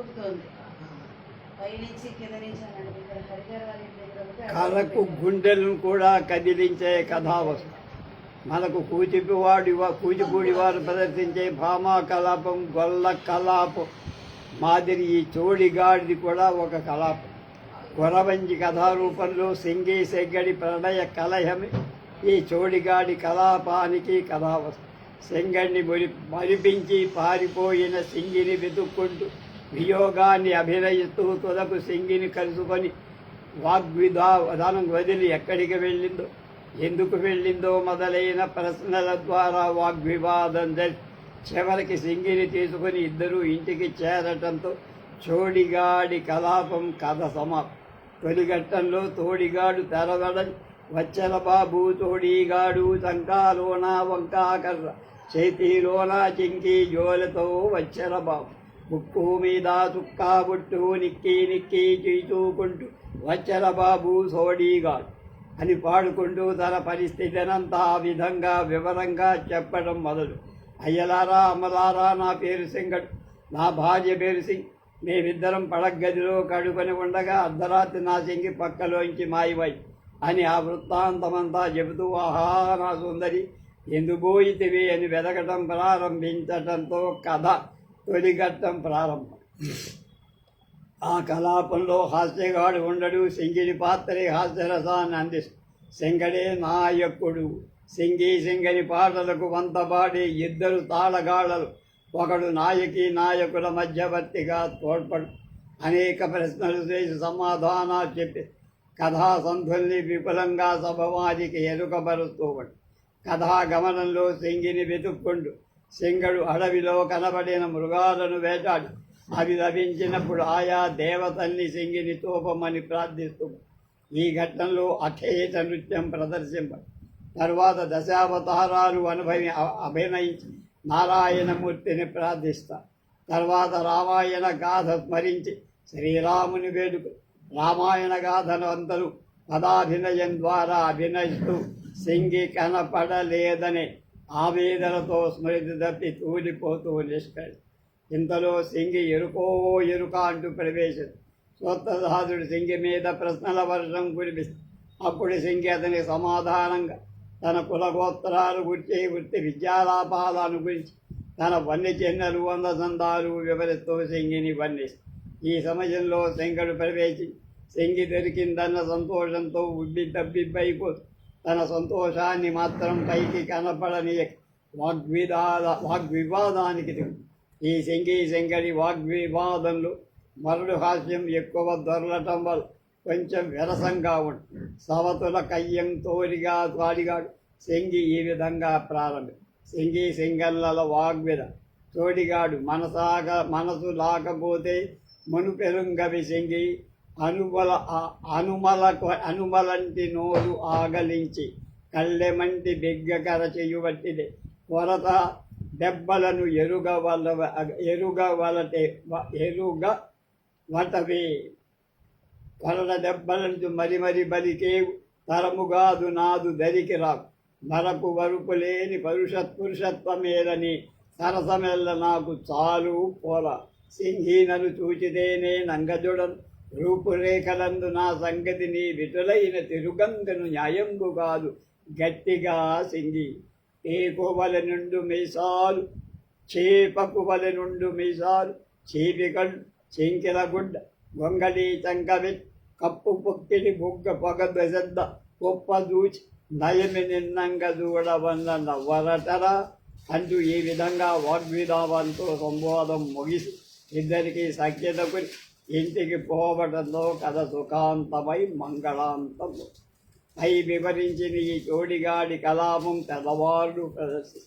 పుట్టుతోంది పైనుంచి కింద నుంచి హరిగారు ఇంటి దగ్గర ఒకటి. గుండెలను కూడా కదిలించే కథావస్తు మనకు కూచిపివాడి కూచిపూడి వారు ప్రదర్శించే భామా కలాపం గొల్ల కలాపం మాదిరి ఈ చోడిగాడిది కూడా ఒక కలాపం. కొరవంజి కథారూపంలో సింగి సెగ్గడి ప్రణయ కలహమే ఈ చోడిగాడి కలాపానికి కథావస్తు సెంగడిని మురి మరిపించి పారిపోయిన సింగిని వెతుక్కుంటూ వియోగాన్ని అభినయిస్తూ తుదకు సింగిని కలుసుకొని వాగ్విధానం వదిలి ఎక్కడికి వెళ్ళిందో ఎందుకు వెళ్ళిందో మొదలైన ప్రశ్నల ద్వారా వాగ్వివాదం జరిగి చివరికి సింగిని తీసుకుని ఇద్దరూ ఇంటికి చేరటంతో చోడిగాడి కలాపం కథ సమాప్తం. తొలిఘట్టంలో తోడిగాడు తెరవడం వచ్చల బాబు తోడిగాడు చంకాలోన వంకాకర్ర చేతిలోన చింకి జోలతో వచ్చల బాబు. ముక్కు మీద చుక్కా బుట్టు నిక్కి నిక్కి చీచూకుంటూ వచ్చల బాబు సోడీగాడు అని పాడుకుంటూ తన పరిస్థితినంతా ఆ విధంగా వివరంగా చెప్పడం మొదలు. అయ్యలారా అమ్మలారా నా పేరు సింగడు నా భార్య పేరు సింగ్. మేమిద్దరం పడగదిలో కడుకొని ఉండగా అర్ధరాత్రి నా సింగి పక్కలోంచి మాయమై అని ఆ వృత్తాంతమంతా చెబుతూ ఆహా నా సుందరి ఎందుబోయితివి అని వెదకటం ప్రారంభించటంతో కథ తొలిగట్టం ప్రారంభం. ఆ కలాపంలో హాస్యగాడు ఉండడు సింగిడి పాత్రే హాస్యరసాన్ని అందిస్తూ. సింగడే నాయకుడు సింగి సింగడి పాటలకు వంతపాడి ఇద్దరు తాళగాళ్ళలు. ఒకడు నాయకి నాయకుల మధ్యవర్తిగా తోడ్పడు. అనేక ప్రశ్నలు చేసి సమాధానాలు చెప్పి కథా సంధుల్ని విపులంగా సభవాదికి ఎరుకబరుస్తూ కథా గమనంలో సింగిని వెతుక్కుంటూ సింగడు అడవిలో కనబడిన మృగాలను వేటాడు. అవి లభించినప్పుడు ఆయా దేవతల్ని సింగిని తోపమని ప్రార్థిస్తూ ఈ ఘట్టంలో అఖేత నృత్యం ప్రదర్శింప. తర్వాత దశావతారాలు అనుభవి అభినయించి నారాయణమూర్తిని ప్రార్థిస్తా. తర్వాత రామాయణ గాథ స్మరించి శ్రీరాముని వేడుక. రామాయణ గాథను అందరూ పదాభినయం ద్వారా అభినయిస్తూ సింగి కనపడలేదనే ఆవేదనతో స్మృతి తప్పి తూలిపోతూ నిష్కరి. ఇంతలో సింగి ఎరుకో ఎరుక అంటూ ప్రవేశం స్వత్తసాధుడు సింగి మీద ప్రశ్నల వర్షం కురిపిస్తుంది అప్పుడు సింగి అతనికి సమాధానంగా తన కులగోత్రాలు గుర్చి వృత్తి విద్యాలాపాలను గురించి తన వన్ని చిహ్నలు వందసందాలు వివరిస్తూ సింగిని వర్ణిస్తుంది ఈ సమయంలో శంకరుడు ప్రవేశించి సింగి దొరికిందన్న సంతోషంతో ఉబ్బి తబ్బిబ్బైపోతూ తన సంతోషాన్ని మాత్రం పైకి కనపడని వాగ్విదాద వాగ్వివాదానికి ఈ శంగి శంకరి వాగ్వివాదంలో మరుడు హాస్యం ఎక్కువ దొరలటం వల్ల కొంచెం విరసంగా ఉంటుంది సవతుల కయ్యం తోరిగా తాడిగాడు శంగి ఈ విధంగా ప్రారంభం శంగి సింగళ్ళల వాగ్విద తోడిగాడు. మనసాగ మనసు లాకపోతే మునుపెరుంగవి శంగి అనుబల అనుమల అనుమలంటి నోరు ఆగలించి కళ్ళెమంటి బిగ్గకర చెయ్యుబట్టిదే కొరత దెబ్బలను ఎరుగవల ఎరుగవలటే ఎరుగ వటవే కొరల దెబ్బలంటు మరి మరి బలికే తరముగాదు నాదు దరికి రాకు మరపు వరుపు లేని పరుషత్ పురుషత్వమేలని సరసమెల్ల నాకు చాలు పోల సింహీనను చూచితేనే నంగజుడను రూపురేఖలందు నా సంగతి నీ విటులైన తిరుగంగను న్యాయంబు కాదు గట్టిగా సింగి. ఏకువల నుండు మీసాలు చేపకువల నుండు మీసాలు చీపికళ్ళు చింకిల గుడ్డ గొంగళి చంకవి కప్పు పొక్కిడి బుగ్గ పొగ బెసద్ద గొప్ప దూచి నయమి నిన్నంగ చూడవన్న నవ్వరటరా. అంటూ ఈ విధంగా వాగ్విధావంతో సంవాదం ముగిసి ఇద్దరికీ సఖ్యతకు ఇంటికి పోవడంలో కథ సుఖాంతమై మంగళాంతం పై వివరించిన ఈ చోడిగాడి కలాపం తెల్లవారు ప్రదర్శి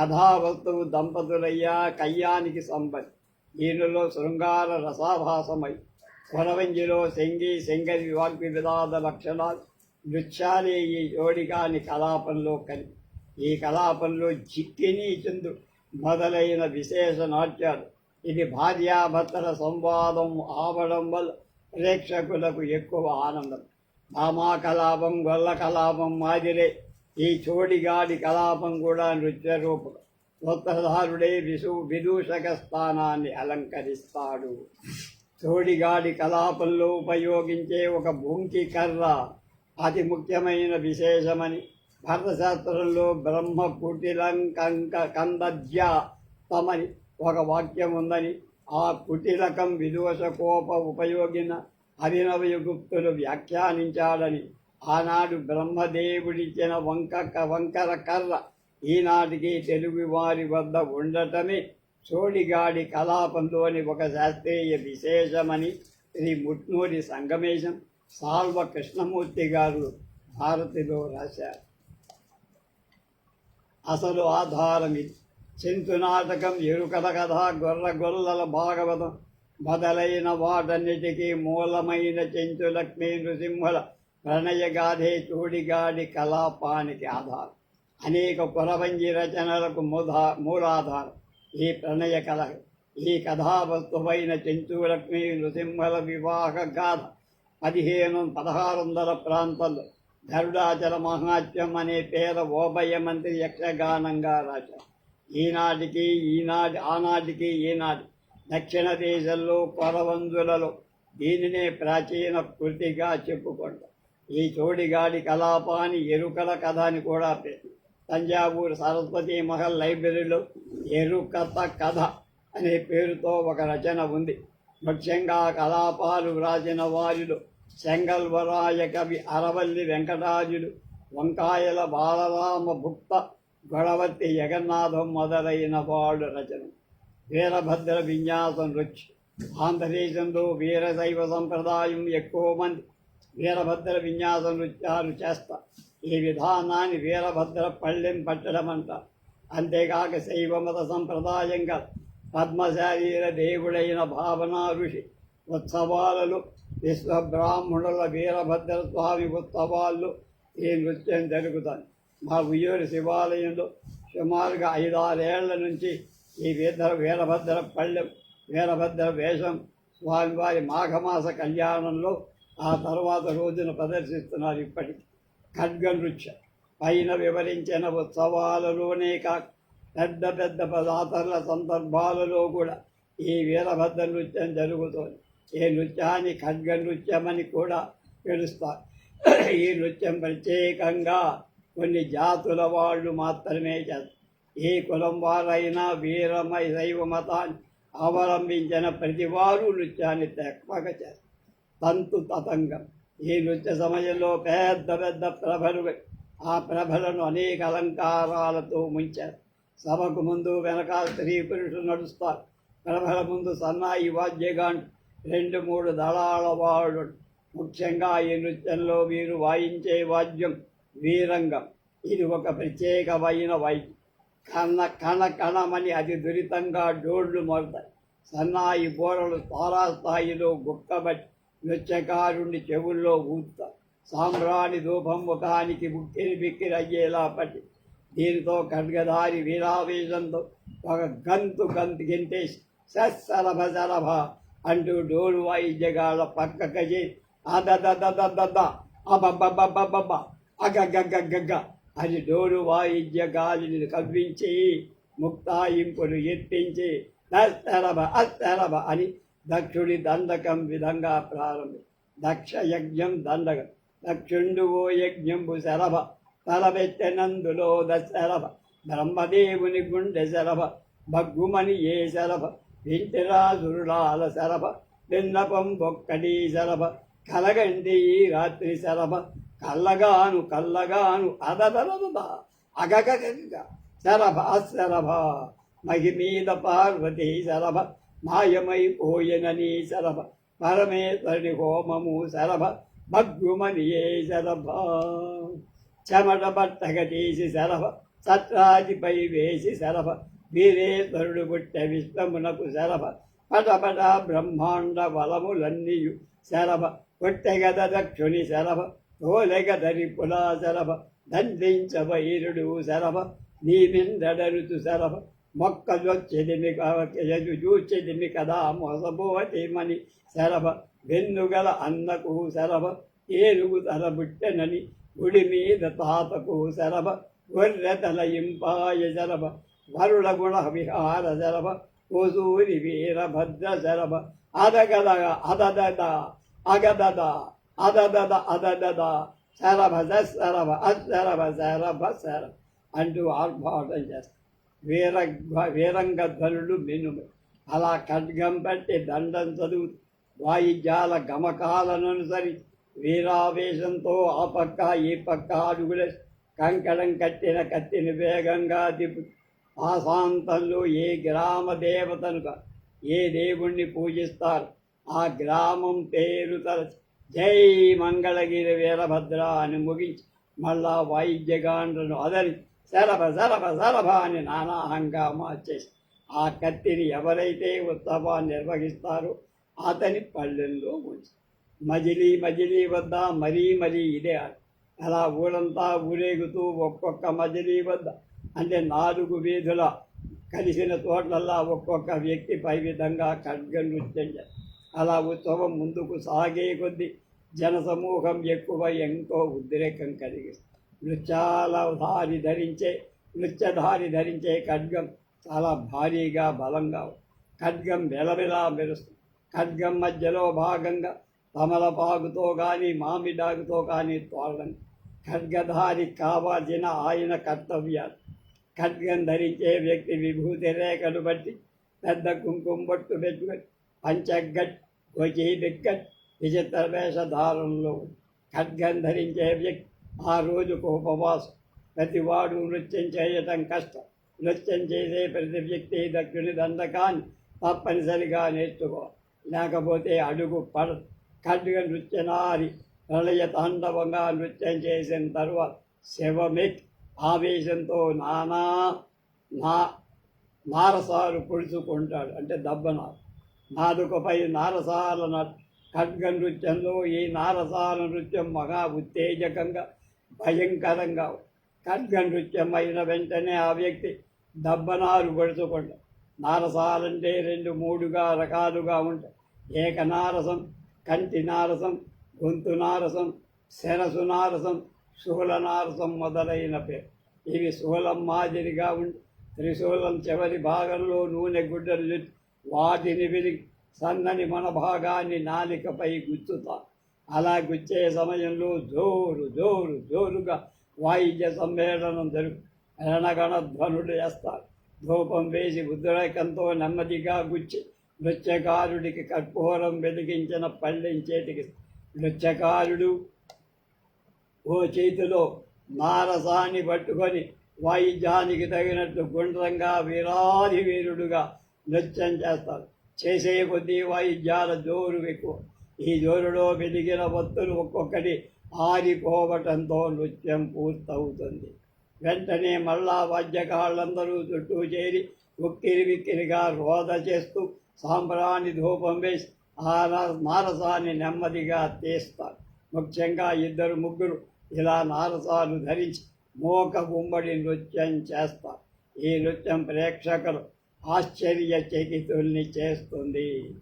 కథావస్తువు దంపతులయ్యా కయ్యానికి సంపతి దీనిలో శృంగార రసాభాసమై. కొనవంజిలో శంగి శంగరి వాగ్వివిధాద లక్షణాలు. నృత్యాలే ఈ జోడిగాని కలాపంలో కలి ఈ కలాపంలో జిక్కిని చందు మొదలైన విశేష నాట్యాలు. ఇది భార్యాభర్తల సంవాదం ఆవడం వల్ల ప్రేక్షకులకు ఎక్కువ ఆనందం. భామా కలాపం గొల్ల కలాపం మాదిరే ఈ చోడిగాడి కలాపం కూడా నృత్య రూపం. వస్త్రధారుడే విసు విదూషక స్థానాన్ని అలంకరిస్తాడు. చోడిగాడి కలాపంలో ఉపయోగించే ఒక భూంకి కర్ర అతి ముఖ్యమైన విశేషమని భరతశాస్త్రంలో బ్రహ్మ కుటిలం కంక కందజ్యాతమని ఒక వాక్యం ఉందని ఆ కుటిలకం విదోష కోప ఉపయోగిన అభినవయుగుప్తులు వ్యాఖ్యానించాడని ఆనాడు బ్రహ్మదేవుడిచ్చిన వంక వంకర కర్ర ఈనాటికి తెలుగు వారి వద్ద ఉండటమే చోడిగాడి కలాపంలోని ఒక శాస్త్రీయ విశేషమని శ్రీ ముట్నూరి సంగమేశం సాల్వ కృష్ణమూర్తి గారు భారతిలో రాశారు. అసలు ఆధారం ఇది. చింతు నాటకం ఎరుకల కథ గొర్ర గొల్లల భాగవతం. మొదలైన వాటన్నిటికీ మూలమైన చెంచు లక్ష్మీ నృసింహుల ప్రణయగాధే చూడిగాడి కళాపానికి ఆధారం. అనేక పురవంజి రచనలకు మూధా మూలాధారం. ఈ ప్రణయ కళ ఈ కథావస్తువైన చెంచు లక్ష్మీ నృసింహల వివాహ గాథ పదిహేను పదహారు వందల ప్రాంతంలో గరుడాచల మహాత్యం అనే పేర ఓభయ మంత్రి యక్షగానంగా రాశారు. ఈనాటికి ఈనాటి ఆనాటికి ఈనాటి దక్షిణ దేశంలో కొరవందులలో దీనినే ప్రాచీన కృతిగా చెప్పుకుంటాం. ఈ చోడిగాడి కలాపాన్ని ఎరుకల కథ అని కూడా తంజావూరు సరస్వతి మహల్ లైబ్రరీలో ఎరుకత కథ అనే పేరుతో ఒక రచన ఉంది. ముఖ్యంగా కలాపాలు వ్రాసిన వారిలో సెంగల్వరాయ కవి అరవల్లి వెంకటాజులు వంకాయల బాలరామ భుక్త గొడవత్తి జగన్నాథం మొదలైన వాళ్ళు రచన. వీరభద్ర విన్యాసం రుచి. ఆంధ్రదేశంలో వీరశైవ సంప్రదాయం ఎక్కువ మంది వీరభద్ర విన్యాసం నృత్యాలు చేస్తారు ఈ విధానాన్ని వీరభద్ర పళ్ళెం పట్టడం అంటారు అంతేకాక శైవమత సంప్రదాయంగా పద్మశారీర దేవుడైన భావన ఋషి ఉత్సవాలలో విశ్వబ్రాహ్మణుల వీరభద్ర స్వామి ఉత్సవాల్లో ఈ నృత్యం జరుగుతుంది మా ఉయ్యూరు శివాలయంలో సుమారుగా ఐదారేళ్ళ నుంచి ఈ వీర వీరభద్ర పళ్ళెం వీరభద్ర వేషం స్వామివారి మాఘమాస కళ్యాణంలో ఆ తర్వాత రోజున ప్రదర్శిస్తున్నారు ఇప్పటికీ. ఖడ్గ నృత్యం పైన వివరించిన ఉత్సవాలలోనే కాక పెద్ద పెద్ద పదార్థాల సందర్భాలలో కూడా ఈ వీరభద్ర నృత్యం జరుగుతోంది. ఈ నృత్యాన్ని ఖడ్గ నృత్యమని కూడా పిలుస్తారు. ఈ నృత్యం ప్రత్యేకంగా కొన్ని జాతుల వాళ్ళు మాత్రమే చేస్తారు ఏ కులం వారైనా వీరమై శైవ మతాన్ని అవలంబించిన ప్రతి వారు నృత్యాన్ని తక్కువగా చేస్తారు తంతు తతంగం. ఈ నృత్య సమయంలో పెద్ద పెద్ద ప్రభలు ఆ ప్రభలను అనేక అలంకారాలతో ముంచారు. సభకు ముందు వెనకాల స్త్రీ పురుషులు నడుస్తారు. ప్రభల ముందు సన్నాయి వాద్యగాండ్ రెండు మూడు దళాల వాళ్ళు. ముఖ్యంగా ఈ నృత్యంలో వీరు వాయించే వాద్యం వీరంగం. ఇది ఒక ప్రత్యేకమైన వైద్యం కణ కణ కణమని అతి దురితంగా డోళ్ళు మారుతాయి. సన్నాయి బోరలు తారాస్థాయిలో గుక్కబట్టి నృత్యకారుణ్ణి చెవుల్లో ఊపుతారు సామ్రాణి ధూపం ముఖానికి ముక్కిరి బిక్కిరి అయ్యేలా పట్టి. దీనితో ఖడ్గధారి వీరావేశంతో ఒక గంతు గంతు గెంటేసి సరభ సరభ అంటూ డోలు వాయిద్యగాళ్ళ పక్కకి చేసి అదదదదద అబ్బబ్బబ్బబ్బబ్బ అగగగగగ అని డోరు వాయిద్య గాలిని కవ్వించి ముక్తాయింపును ఎత్తించి దస్తరభ అస్తరభ అని దక్షుడి దండకం విధంగా ప్రారంభి దక్ష యజ్ఞం దండకం దక్షుండు ఓ యజ్ఞంబు శరభ తలబెట్టెనందులో దశరభ బ్రహ్మదేవుని గుండె శరభ భగ్గుమని ఏ శరభ వింటిరాజురుడాల శరభ విన్నపం బొక్కడి శరభ కలగండి ఈ రాత్రి శరభ కల్లగాను కల్లగాను అదదదద అగగగగ శరభ శరభ మహిమీద పార్వతీ శరభ మాయమైపోయినని శరభ పరమేశ్వరి హోమము శరభ భగ్గుమనియే శరభ. చెమట బట్టగ తీసి శరభ సత్రాజిపై వేసి శరభ వీరేశ్వరుడు పుట్ట విశ్వమునకు శరభ పటపట బ్రహ్మాండ బలములన్నీయు శరభ కొట్టెగద దక్షుని శరభ తోలగదరి పులా శరభ దండించ వైరుడు సరభ నీమిందడరుతు శరభ మొక్కలొచ్చెదిమి కావకెజు చూచెదిమి కదా మోసపోవటేమని సరభ వెన్నుగల అన్నకు సరభ ఏనుగు తలబుట్టెనని గుడి మీద తాతకు సరభ గొర్రె తల ఇంపాయ శరభ వరుణ గుణ విహార జలభ ఓసూరి వీరభద్ర శరభ అదగదగ అదదద అగదద అదదద అదదద. శరభ శరభ అశరభ శరభ శరభ అంటూ ఆర్భాటం చేస్తారు. వీర వీరంగ ధ్వనులు మినుము. అలా ఖడ్గం పెట్టి దండం చదువు వాయిద్యాల గమకాలను అనుసరి వీరావేశంతో ఆ పక్క ఈ పక్క అడుగుల కంకణం కట్టిన కత్తిని వేగంగా దిప్పు ఆశాంతంలో ఏ గ్రామ దేవతను ఏ దేవుణ్ణి పూజిస్తారు ఆ గ్రామం పేరు తలచి జై మంగళగిరి వీరభద్ర అని ముగించి మళ్ళా వాయిద్యగాండ్రను అదరి శరభ శరభ శరభ అని నానా హంగామా చేసి ఆ కత్తిని ఎవరైతే ఉత్సవాన్ని నిర్వహిస్తారో అతని పల్లెల్లో ఉంచి మజిలీ మజిలీ వద్ద మరీ మరీ ఇదే అలా ఊరంతా ఊరేగుతూ ఒక్కొక్క మజిలీ వద్ద అంటే నాలుగు వీధుల కలిసిన చోట్లల్లా ఒక్కొక్క వ్యక్తి పై విధంగా ఖడ్గ నృత్యం చేస్తారు. అలా ఉత్సవం ముందుకు సాగే కొద్దీ జనసమూహం ఎక్కువ ఎంతో ఉద్రేకం కలిగిస్తుంది నృత్యాల ధారి ధరించే నృత్యధారి ధరించే ఖడ్గం చాలా భారీగా బలంగా ఉంది. ఖడ్గం వెలవెలా మెరుస్తుంది. ఖడ్గం మధ్యలో భాగంగా తమలపాకుతో కానీ మామిడాకుతో కానీ తోడడం ఖడ్గధారి కావాల్సిన ఆయన కర్తవ్యాలు. ఖడ్గం ధరించే వ్యక్తి విభూతి రేఖను బట్టి పెద్ద కుంకుమ బొట్టు పెట్టుకొని పంచగట్టి గొచి బిగ్గట్ విచిత్ర వేషధారంలో ఖడ్గం ధరించే వ్యక్తి. ఆ రోజుకు ఉపవాసం ప్రతివాడు నృత్యం చేయటం కష్టం. నృత్యం చేసే ప్రతి వ్యక్తి దక్షుని దండకాన్ని తప్పనిసరిగా నేర్చుకో. లేకపోతే అడుగు పడ ఖడ్గ నృత్యనారి ప్రళయ తాండవంగా నృత్యం చేసిన తర్వాత శివమిక్ ఆవేశంతో నానా నా నారసాలు పొడుచుకుంటాడు. అంటే దబ్బనారు. నాలుకపై నారసాల నట్- ఖడ్గ నృత్యంలో ఈ నారసాల నృత్యం మహా ఉత్తేజకంగా భయంకరంగా. ఖడ్గ నృత్యం అయిన వెంటనే ఆ వ్యక్తి దబ్బనారు పొడుచుకుంటాడు నారసాలంటే రెండు మూడుగా రకాలుగా ఉంటాయి. ఏకనారసం కంటి నారసం గొంతు నారసం శరసు నారసం శూల నారసం మొదలైన పేరు. ఇవి శూలం మాదిరిగా ఉండి త్రిశూలం చివరి భాగంలో నూనె గుడ్డలు చుట్టి వాటిని విరిగి సన్నని మన భాగాన్ని నాలికపై గుచ్చుతా. అలా గుచ్చే సమయంలో జోరు జోరు జోరుగా వాయిద్య సమ్మేళనం జరుగు. రణగణధ్వనుడు ధ్వనులు ధూపం వేసి ఉద్రేకంతో నెమ్మదిగా గుచ్చి నృత్యకారుడికి కర్పూరం వెలిగించిన పళ్ళించేటికి నృత్యకారుడు ఓ చేతిలో నారసాన్ని పట్టుకొని వాయిద్యానికి తగినట్టు గుండ్రంగా వీరాది వీరుడుగా నృత్యం చేస్తారు చేసే కొద్దీ వాయిద్యాల జోరు ఎక్కువ. ఈ జోరులో వెలిగిన వత్తులు ఒక్కొక్కటి ఆరిపోవటంతో నృత్యం పూర్తవుతుంది. వెంటనే మళ్ళా వాద్యకాళ్ళందరూ చుట్టూ చేరి ఉక్కిరి విక్కిరిగా రోద చేస్తూ సాంబ్రాణి ధూపం వేసి ఆ నారసాన్ని నెమ్మదిగా తీస్తారు. ముఖ్యంగా ఇద్దరు ముగ్గురు ఇలా నారసాలు ధరించి మోక గుమ్మడి నృత్యం చేస్తారు. ఈ నృత్యం ప్రేక్షకులు ఆశ్చర్యచకితుల్ని చేస్తుంది.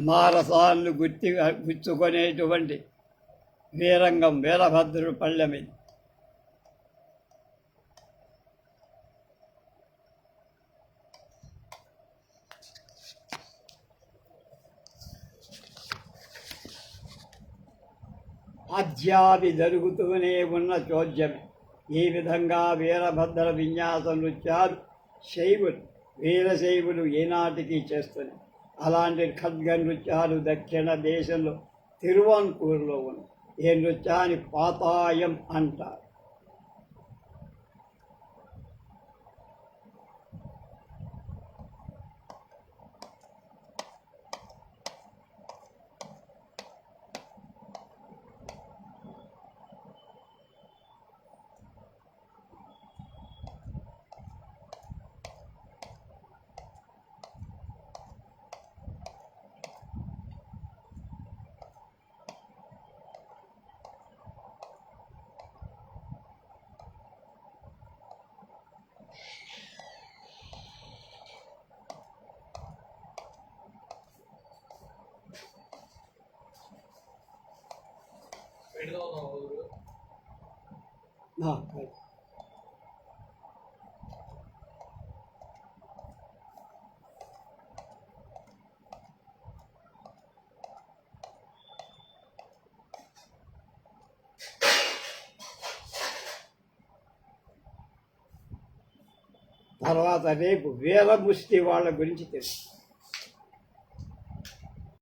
మారసాలను గుర్తి గుచ్చుకునేటువంటి వీరంగం వీరభద్రుడు పళ్ళెమిది అధ్యాపి జరుగుతూనే ఉన్న చోద్యమే. ఈ విధంగా వీరభద్ర విన్యాస నృత్యాలు శైవులు వీరశైవులు ఏనాటికి చేస్తున్నాయి అలాంటి ఖడ్గ నృత్యాలు దక్షిణ దేశంలో తిరువాన్కూరులో ఉన్నాయి. ఈ నృత్యాన్ని పాతాయం అంటారు. తర్వాత రేపు వేల ముష్టి వాళ్ళ గురించి తెలుసు.